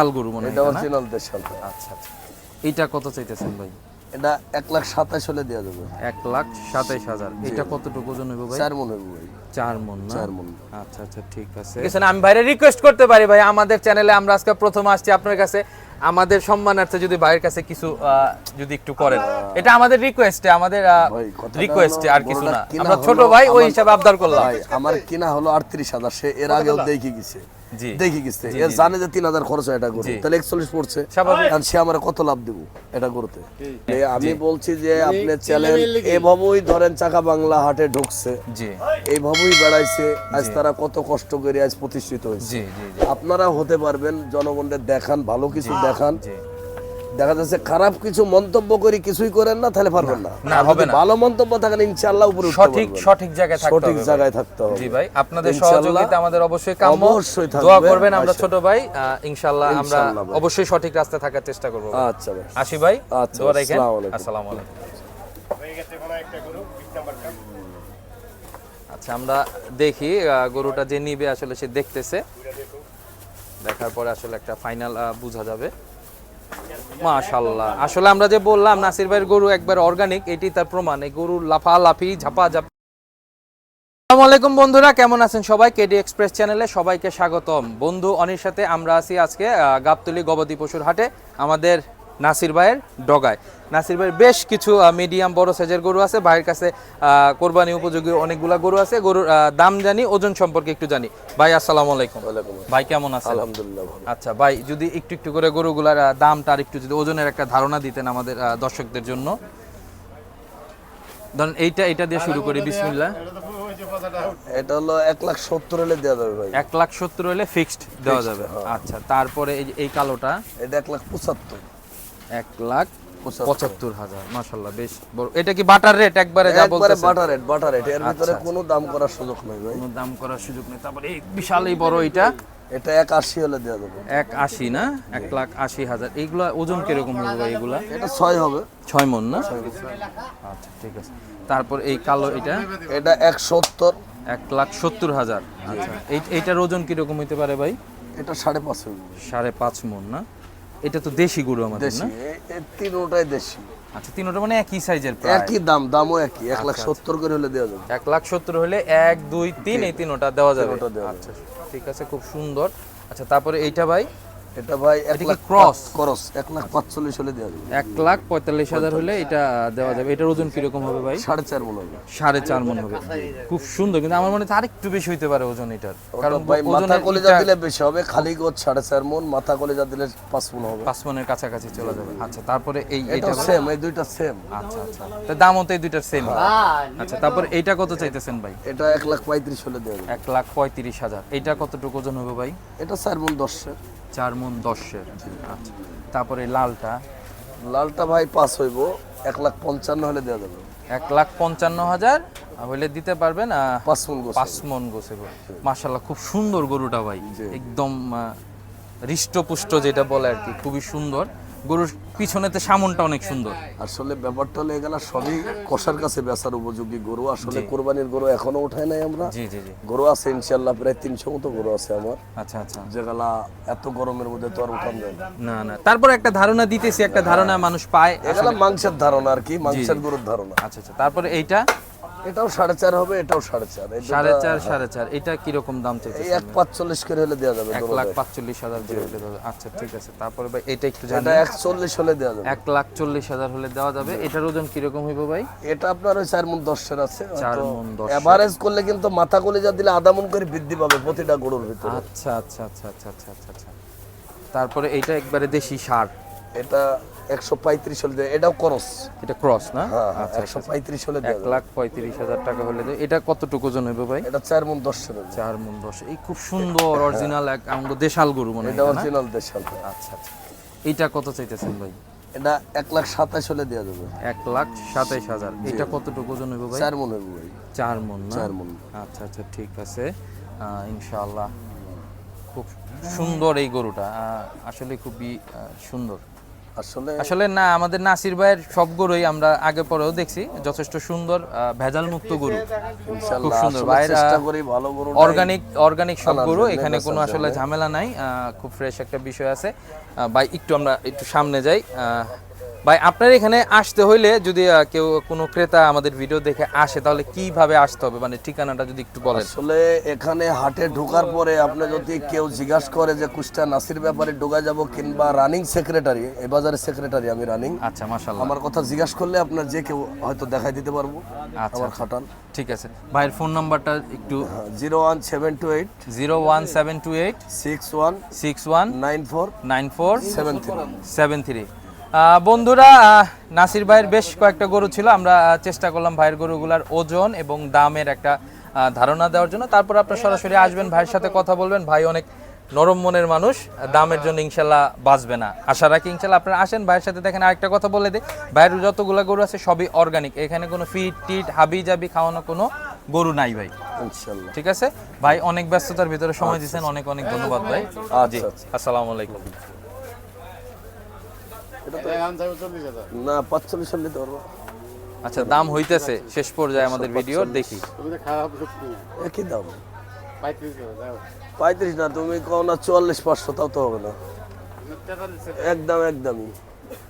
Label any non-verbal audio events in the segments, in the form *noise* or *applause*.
শাল গরু মনে হয় এটা এটা অরিজিনাল দেশাল আচ্ছা আচ্ছা। এইটা কত চাইতেছেন ভাই? এটা এক লাখ সাতাশ হলে দেওয়া যাবে। এক লাখ সাতাইশ হাজার। এটা কতটুকু ওজন হইব ভাই? চার মনে হবে ভাই। চার মন না? চার মন। আচ্ছা আচ্ছা ঠিক আছে। আমি ভাইরে রিকোয়েস্ট করতে পারি ভাই। আমাদের চ্যানেলে আমরা আজকে প্রথম আসছি আপনার কাছে। আমাদের সম্মানার্থে যদি ভাইয়ের কাছে কিছু আহ, যদি একটু করেন। এটা আমাদের রিকোয়েস্টে আমাদের রিকোয়েস্টে আর কিছু না। আমরা ছোট ভাই ওই হিসাবে আবদার করলাম। ভাই আমার কিনা হলো আটত্রিশ হাজার সে এর আগেও দেখে গেছে। দেখে গেছে। এর জানে যে তিন হাজার খরচ হয় এটা তাহলে একচল্লিশ পড়ছে। কারণ সে আমার কত লাভ দেবো এটা করতে আমি বলছি যে আপনি চ্যালেঞ্জ এভাবেই ধরেন চাকা বাংলা হাটে ঢুকছে। জি। এইভাবেই বেড়াইছে। আজ তারা কত কষ্ট করে আজ প্রতিষ্ঠিত হয়েছে। জি জি জি। আপনারা হতে পারবেন জনগণদের দেখান ভালো কিছু দেখান। জি। দেখা যাচ্ছে খারাপ কিছু মন্তব্য করি কিছুই করেন না তাহলে পারবেন না না, হবে না। ভালো মন্তব্য থাকেন ইনশাআল্লাহ উপরে সঠিক। সঠিক জায়গায় থাকতে সঠিক হবে। জায়গায় থাকতে হবে জি ভাই আপনাদের সহযোগিতা আমাদের অবশ্যই কাম্য অবশ্যই থাকবে। দোয়া করবেন আমরা আচ্ছা। ছোট ভাই ইনশাআল্লাহ আমরা অবশ্যই সঠিক রাস্তায় থাকার চেষ্টা করব আচ্ছা ভাই আসি ভাই আচ্ছা, দোয়া রাখেন আসসালামু আলাইকুম। আসসালামু আলাইকুম আচ্ছা আমরা দেখি গরুটা যে নিবে আসলে সে দেখতেছে দেখার পরে আসলে একটা ফাইনাল বোঝা যাবে মাশাল্লাহ আসলে আমরা যে বললাম, নাসির ভাইয়ের গরু একবার অর্গানিক এটি তার প্রমাণ। এই গরুর লাফালাফি ঝাপা আসসালামু আলাইকুম বন্ধুরা, কেমন আছেন সবাই? কেডি এক্সপ্রেস চ্যানেলে সবাইকে স্বাগতম। বন্ধু অনির সাথে আমরা আছি আজকে গাবতলী গবাদি পশুর হাটে। আমাদের নাসির ভাইয়ের ডগায়। নাসির ভাইয়ের বেশ কিছু মিডিয়াম বড় সাইজের গরু আছে। ভাইয়ের কাছে কোরবানি উপযোগী অনেকগুলা গরু আছে। গরুর দাম জানি ওজন সম্পর্কে একটু জানি। ভাই আসসালামু আলাইকুম। ভাই কেমন আছেন? আলহামদুলিল্লাহ আচ্ছা ভাই যদি একটু একটু করে গরুগুলার দামটা আর একটু যদি ওজনের একটা ধারণা দিতেন আমাদের দর্শকদের জন্য। ধরেন এইটা এটা দিয়ে শুরু করি বিসমিল্লাহ। এটা হলো এক লাখ সত্তর হলে দেওয়া যাবে ভাই। এক লাখ সত্তর হলে ফিক্সড দেওয়া যাবে। আচ্ছা তারপরে এই এই কালোটা? এটা এক লাখ পঁচাত্তর। এক লাখ পঁচাত্তর। হাজার। মাসাল্লাহ বেশ বড়। এটা কি বাটার রেট একবারে যা বলতেছেন। বাটার রেট বাটার রেট এর ভিতরে আচ্ছা, কোনো দাম করার সুযোগ নাই ভাই। কোনো দাম করার সুযোগ নেই। তারপরে এই বিশাল এই বড় এটা এটা এক আশি হলে দেওয়া যাবে। এক আশি না? এক লাখ আশি হাজার। এইগুলা ওজন কীরকম হবে ভাই এগুলা? এটা ছয় হবে। ছয় মন না? আচ্ছা ঠিক আছে। তারপর এই কালো এটা? এটা এক সত্তর। এক লাখ সত্তর হাজার। আচ্ছা এইটার ওজন কীরকম হইতে পারে ভাই? এটা সাড়ে পাঁচ সাড়ে পাঁচ মন না? এটা তো দেশি গরু আমাদের দেশি তিনোটাই দেশি। আচ্ছা তিনোটা মানে একই সাইজের প্রায়। একই দাম দামও একই এক লাখ সত্তর করে হলে দেওয়া যাবে। এক লাখ সত্তর হলে এক দুই তিন এই তিনোটা দেওয়া যাবে। আচ্ছা ঠিক আছে খুব সুন্দর। আচ্ছা তারপরে এইটা ভাই? এটা ভাই এক লাখ cross? ক্রস এক লাখ পাঁচচল্লিশ হলে দেওয়া যাবে। এক লাখ পঁয়তাল্লিশ হাজার হলে এটা দেওয়া যাবে। এটার ওজন কীরকম হবে ভাই? সাড়ে চার মনে হবে। সাড়ে চার মন হবে। খুব সুন্দর কিন্তু আমার মনে হয় আর একটু বেশি হইতে পারে ওজন এটার। কারণ ভাই মাথা কলেজা দিলে বেশি হবে খালি গোছ সাড়ে চার মন মাথা কলেজা দিলে পাঁচ মন হবে। পাঁচ মনের কাছাকাছি চলে যাবে। আচ্ছা তারপরে এই এটা সেম এই দুইটা সেম আচ্ছা আচ্ছা। তো দামও তো এই দুইটার সেম আচ্ছা তারপর এইটা কত চাইতেছেন ভাই? এটা এক লাখ পঁয়ত্রিশ হলে দেওয়া যাবে। এক লাখ পঁয়ত্রিশ হাজার। এইটা কতটুকু ওজন হবে ভাই? এটা চার মন দশের চার মন দশের আচ্ছা। তারপরে লালটা? লালটা ভাই পাস হইব এক লাখ পঞ্চান্ন হলে দেওয়া যাবে। এক লাখ পঞ্চান্ন হাজার হলে দিতে পারবেন পাঁচ মন পাঁচ মন গোছে মার্শাল্লাহ খুব সুন্দর গরুটা ভাই। একদম হৃষ্ট হৃষ্টপুষ্ট যেটা বলে আর কি খুবই সুন্দর। গরুর পিছনেতে সামনটা অনেক সুন্দর। আসলে ব্যাপারটা হলো এগুলা সবই কষার কাছে বেচার উপযোগী গরু। আসলে কোরবানির গরু এখনও উঠায় নাই আমরা। জি জি জি। গরু আছে ইনশাল্লাহ প্রায় তিনশো মতো গরু আছে আমার। আচ্ছা আচ্ছা। যেগুলা এত গরমের মধ্যে তো আর উঠান যায় না। না না। তারপর একটা ধারণা দিতেছি একটা ধারণা মানুষ পায়। এগুলা মাংসের ধারণা আর কি মাংসের গরুর ধারণা। আচ্ছা আচ্ছা। তারপরে এইটা? এটাও সাড়ে চার হবে এটাও সাড়ে চার। সাড়ে চার সাড়ে চার। এটা কীরকম দাম চাইছে এক পাঁচচল্লিশ করে হলে দেওয়া যাবে এক লাখ পাঁচচল্লিশ হাজার দিয়ে হলে দেওয়া আচ্ছা ঠিক আছে। তারপরে ভাই এটা একটু জানি। এটা একচল্লিশ হলে দেওয়া যাবে। এক লাখ চল্লিশ হাজার হলে দেওয়া যাবে। এটার ওজন কীরকম হইব ভাই? এটা আপনার ওই চার মন দশের আছে চার মণ দশের। এভারেজ করলে কিন্তু মাথা কলিজা দিলে আধা মন করে বৃদ্ধি পাবে প্রতিটা গরুর ভিতরে। আচ্ছা আচ্ছা আচ্ছা আচ্ছা আচ্ছা আচ্ছা আচ্ছা। তারপরে এইটা একবারে দেশি সার। এটা একশো পঁয়ত্রিশ হলে দেয়। এটাও করস এটা ক্রস না? হ্যাঁ আচ্ছা একশো পঁয়ত্রিশ হলে এক লাখ পঁয়ত্রিশ হাজার টাকা হলে। এটা কতটুকু ওজন হইবে ভাই? এটা চার মন হবে চার মন দশ। এই খুব সুন্দর অরিজিনাল এক আমাদের দেশাল গরু মনে এটা এটা অরিজিনাল দেশাল। আচ্ছা আচ্ছা। এইটা কত চাইতেছেন ভাই? এটা এক লাখ সাতাশ হলে দেওয়া যাবে। এক লাখ সাতাইশ হাজার। এটা কতটুকু ওজন হইব ভাই? চার মন হবে ভাই। চার মন না? চার মন আচ্ছা আচ্ছা ঠিক আছে। ইনশাআল্লাহ। খুব সুন্দর এই গরুটা। আসলে খুবই সুন্দর। আসলে আসলে না আমাদের নাসির ভাইয়ের সব গরুই আমরা আগে পরেও দেখছি। যথেষ্ট সুন্দর ভেজাল মুক্ত গরু। খুব সুন্দর। ভাইয়ের, চেষ্টা করি ভালো গরু অর্গানিক অর্গানিক সব গরু এখানে কোনো আসলে। ঝামেলা নাই। আহ, খুব ফ্রেশ একটা বিষয় আছে। ভাই একটু আমরা একটু সামনে যাই। আহ, ভাই আপনার এখানে আসতে হইলে যদি কেউ কোনো ক্রেতা আমাদের ভিডিও দেখে আসে তাহলে কীভাবে আসতে হবে? মানে ঠিকানাটা যদি একটু বলেন। আসলে এখানে হাটে ঢোকার পরে আপনি যদি কেউ জিজ্ঞাসা করে যে কুষ্টা নাসির ব্যাপারে ঢোকা যাব কিংবা রানিং সেক্রেটারি এ বাজারে সেক্রেটারি আমি রানিং আচ্ছা মাশাআল্লাহ। আমার কথা জিজ্ঞাসা করলে আপনার যে কেউ হয়তো দেখাই দিতে পারব আচ্ছা, আমার আচ্ছা। খাটান। ঠিক আছে। ভাইয়ের ফোন নাম্বারটা একটু 01728 01728 নাইন ফোর সেভেন থ্রি 73 73 বন্ধুরা নাসির ভাইয়ের বেশ কয়েকটা গরু ছিল। আমরা চেষ্টা করলাম ভাইয়ের গরুগুলার ওজন এবং দামের একটা ধারণা দেওয়ার জন্য। তারপর আপনার সরাসরি আসবেন ভাইয়ের সাথে কথা বলবেন। ভাই অনেক নরম মনের মানুষ দামের জন্য ইনশাল্লাহ বাঁচবে না। আশা রাখি ইনশাল্লাহ আপনারা আসেন ভাইয়ের সাথে দেখেন আরেকটা কথা বলে দিই। ভাইয়ের যতগুলো গরু আছে সবই অর্গানিক এখানে কোনো ফিট টিট হাবি জাবি খাওয়ানো কোনো গরু নাই ভাই। ইনশাল্লাহ ঠিক আছে? ভাই অনেক ব্যস্ততার ভিতরে সময় দিচ্ছেন অনেক অনেক ধন্যবাদ ভাই। জি আচ্ছা আচ্ছা। আসসালামু আলাইকুম। না পাঁচচল্লিশ সালে ধরবো আচ্ছা দাম হইতেছে শেষ পর্যায়ে আমাদের ভিডিও দেখি। তুমি তো খারাপ সত্যি না। একই দাম। পঁয়ত্রিশ না তুমি কও না চুয়াল্লিশ পাঁচশো তাও তো হবে না। একদম একদমই।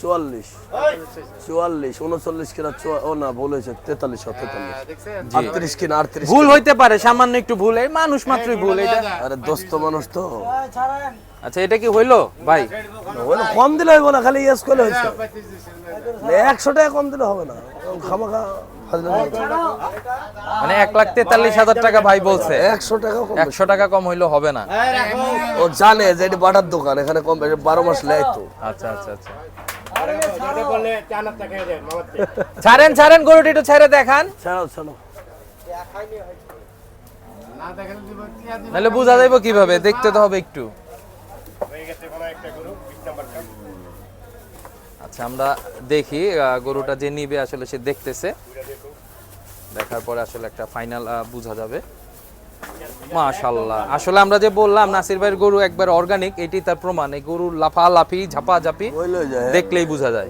চুয়াল্লিশ। চুয়াল্লিশ উনচল্লিশ কিনা ও না ভুল তেতাল্লিশ তেতাল্লিশ। আটত্রিশ কিনা আটত্রিশ ভুল হইতে পারে সামান্য একটু ভুল এই মানুষ মাত্রই ভুল এটা আরে দোস্ত মানুষ তো। আচ্ছা এটা কি হইল? ভাই। কম দিলে হইব না খালি ইয়েস করলে হয়েছে। একশো টাকা কম দিলে হবে না। খামাখা মানে এক লাখ তেতাল্লিশ হাজার টাকা ভাই বলছে। একশো টাকা একশো টাকা কম হইল হবে না। ও জানে যে এটি বাটার দোকান এখানে কম বেশি বারো মাস লেয় তো। আচ্ছা আচ্ছা আচ্ছা। ছাড়েন ছাড়েন গরুটি একটু ছেড়ে দেখান। ছাড়ো ছাড়ো। নাহলে বোঝা যাইব কীভাবে দেখতে তো হবে একটু। হয়ে গেছে কোনো একটা গরু। আচ্ছা আমরা দেখি গরুটা যে নিবে আসলে সে দেখতেছে। দেখার পরে আসলে একটা ফাইনাল বোঝা যাবে। মাশাল্লাহ আসলে আমরা যে বললাম নাসির ভাইয়ের গরু একবার অর্গানিক এটি তার প্রমাণ। এই গরুর লাফালাফি ঝাপাঝাপি দেখলেই বোঝা যায়।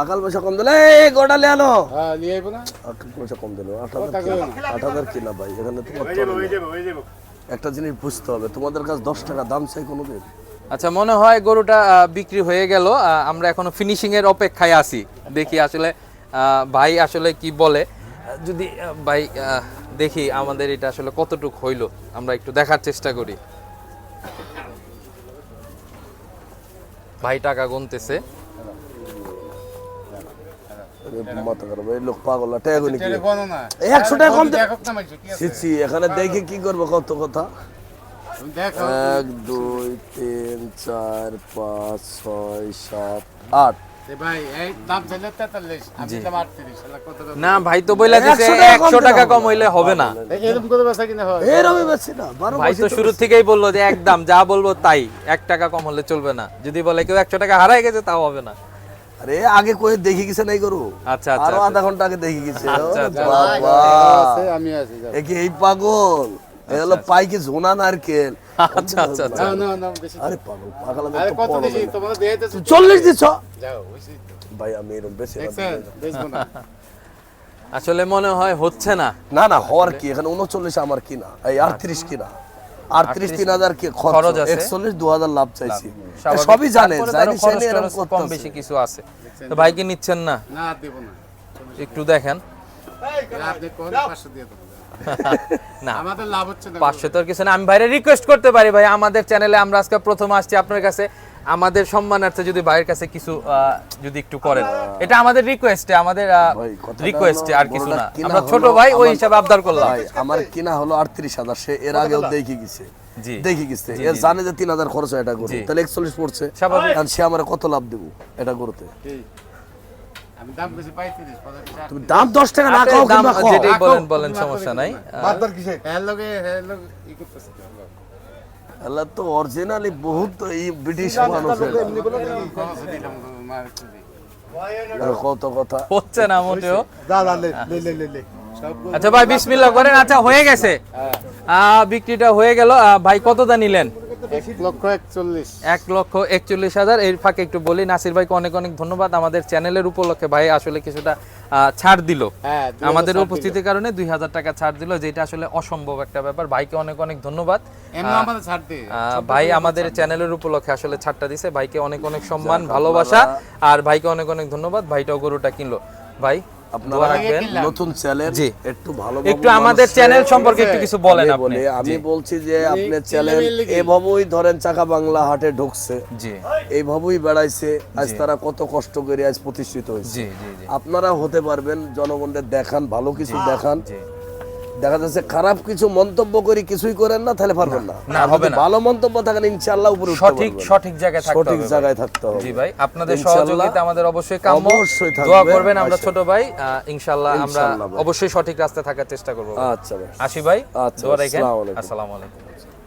আকাল পয়সা কম দিলে এই গোটা আনো। হ্যাঁ নিয়ে আইবো না। আকাল পয়সা কম দিল আট হাজার আট হাজার কিনা ভাই এখানে তোমার হয়ে হয়ে একটা জিনিস বুঝতে হবে তোমাদের কাছে দশ টাকা দাম চাই কোনোদিন? আচ্ছা মনে হয় গরুটা বিক্রি হয়ে গেল। আমরা এখনও ফিনিশিং এর অপেক্ষায় আছি। দেখি আসলে ভাই আসলে কি বলে। যদি ভাই দেখি আমাদের এটা আসলে কতটুক হইল। আমরা একটু দেখার চেষ্টা করি। ভাই টাকা গুনতেছে। আরে মাথা খারাপ এই লোক পাগল না, টাকা গুনি কি? টেলিফোনও না। এই একশো টাকা কম দে- দেখো না মাইছো কি আছে? ছি, ছি, এখানে দেখে কি করব কত কথা? এক দুই তিন চার পাঁচ ছয় সাত আট। এ ভাই এই দাম চাইলে তেতাল্লিশ আমি দাম আটত্রিশ শালা কত দাম? না ভাই তো বইলা দিছে 100 টাকা কম একশো টাকা দিলাম। কম হইলে হবে। না। এরকম করে বেচা কিনা হয়? এই রবি না ভাই তো শুরু থেকেই বলল যে একদম যা বলব তাই এক টাকা কম হলে চলবে না। যদি বলে কেউ একশো টাকা হারাই গেছে তাও হবে না। আরে আগে কয়ে দেখে গেছে নাই করু আচ্ছা আচ্ছা আরও আধা ঘণ্টা আগে দেখে গেছে। আচ্ছা, আচ্ছা। বাবা। আমি আছি এই পাগল? এ হলো পাই কি নারকেল। *laughs* আচ্ছা আচ্ছা আচ্ছা। না না না আরে পাগল পাগল আমি আরে কত দিছি? না। তোমাদের দিয়ে দিতেছি চল্লিশ দিচ্ছ যাও ভাই আমি এরকম বেশি না। না। *laughs* আসলে মনে হয় হচ্ছে না। না না হওয়ার কি? এখানে উনচল্লিশ আমার কিনা। এই আটত্রিশ কিনা। আটত্রিশ তিন হাজার কি খরচ? একচল্লিশ দু হাজার লাভ চাইছি। সবই জানে জানি জানি কম বেশি কিছু আছে। তো ভাই কি নিচ্ছেন না? না দেব না। একটু দেখেন। আপনি কোন পাঁচশো দিয়ে দেবো? না। আমাদের লাভ হচ্ছে না পাঁচশো তো কিছু না। আমি ভাইরে রিকোয়েস্ট করতে পারি ভাই আমাদের চ্যানেলে আমরা আজকে প্রথম আসছি আপনার কাছে। আমাদের সম্মানার্থে যদি ভাইয়ের কাছে কিছু যদি একটু করেন। এটা আমাদের রিকোয়েস্টে আমাদের রিকোয়েস্টে আর কিছু না। আমরা ছোট ভাই ওই হিসাবে আবদার করলাম। ভাই আমার কিনা হলো আটত্রিশ হাজার। সে এর আগেও দেখে গেছে। জি। গেছে। এ জানে যে তিন হাজার খরচ এটা করতে তাহলে একচল্লিশ পড়ছে। স্বাভাবিক। কারণ সে আমার কত লাভ দেবো এটা করতে ঠিক। আমি দাম বেশি পাইতিরিশ পঁয়ত্রিশ তুমি দাম দশ টাকা না আচ্ছা, খাও কিংবা খাও। যেটাই বলেন বলেন সমস্যা নাই? আহ, হ্যাঁ লোকে হ্যাঁ লোক ই করতেছে। এলা তো অরিজিনালি বহুত এই ব্রিটিশ মানুষ কত কথা। হচ্ছে না মোটেও। যা, যা, লে, লে, লে, লে, লে। সব গরু- আচ্ছা ভাই বিসমিল্লাহ করেন। আচ্ছা হয়ে গেছে। আহ, বিক্রিটা হয়ে গেল। ভাই কত দা নিলেন? এক লক্ষ একচল্লিশ। হাজার। এর ফাঁকে একটু বলি নাসির ভাইকে অনেক অনেক ধন্যবাদ। আমাদের চ্যানেলের উপলক্ষে ভাই আসলে কিছুটা ছাড় দিল। হ্যাঁ আমাদের উপস্থিতির কারণে দুই হাজার টাকা ছাড় দিল যেটা আসলে অসম্ভব একটা ব্যাপার। ভাইকে অনেক অনেক ধন্যবাদ। ভাই আমাদের চ্যানেলের উপলক্ষে আসলে ছাড়টা দিছে। ভাইকে অনেক অনেক সম্মান ভালোবাসা। আর ভাইকে অনেক অনেক ধন্যবাদ। ভাইটাও গরুটা কিনলো। ভাই আপনারা রাখবেন। নতুন চ্যানেল একটু ভালো একটু আমাদের চ্যানেল সম্পর্কে একটু কিছু বলেন আমি আপনি। আমি বলছি যে আপনার চ্যানেল এভাবেই ধরেন চাকা বাংলা হাটে ঢুকছে জি। এইভাবেই বেড়াইছে আজ তারা কত কষ্ট করে আজ প্রতিষ্ঠিত হয়েছে। জি জি জি। আপনারা হতে পারবেন জনগণদের দেখান ভালো কিছু দেখান। জি। দেখা যাচ্ছে খারাপ কিছু মন্তব্য করি কিছুই করেন না তাহলে পারবেন না না, হবে না। ভালো মন্তব্য থাকেন ইনশাআল্লাহ উপরে সঠিক সঠিক জায়গায় থাকতে সঠিক জায়গায় থাকতে হবে। জি ভাই আপনাদের সহযোগিতা আমাদের অবশ্যই কাম্য। অবশ্যই থাকবে। দোয়া করবেন আমরা আচ্ছা। ছোট ভাই ইনশাআল্লাহ আমরা অবশ্যই সঠিক রাস্তায় থাকার চেষ্টা করব আচ্ছা ভাই। আসি ভাই। আচ্ছা, দোয়া রাখেন। আসসালামু আলাইকুম।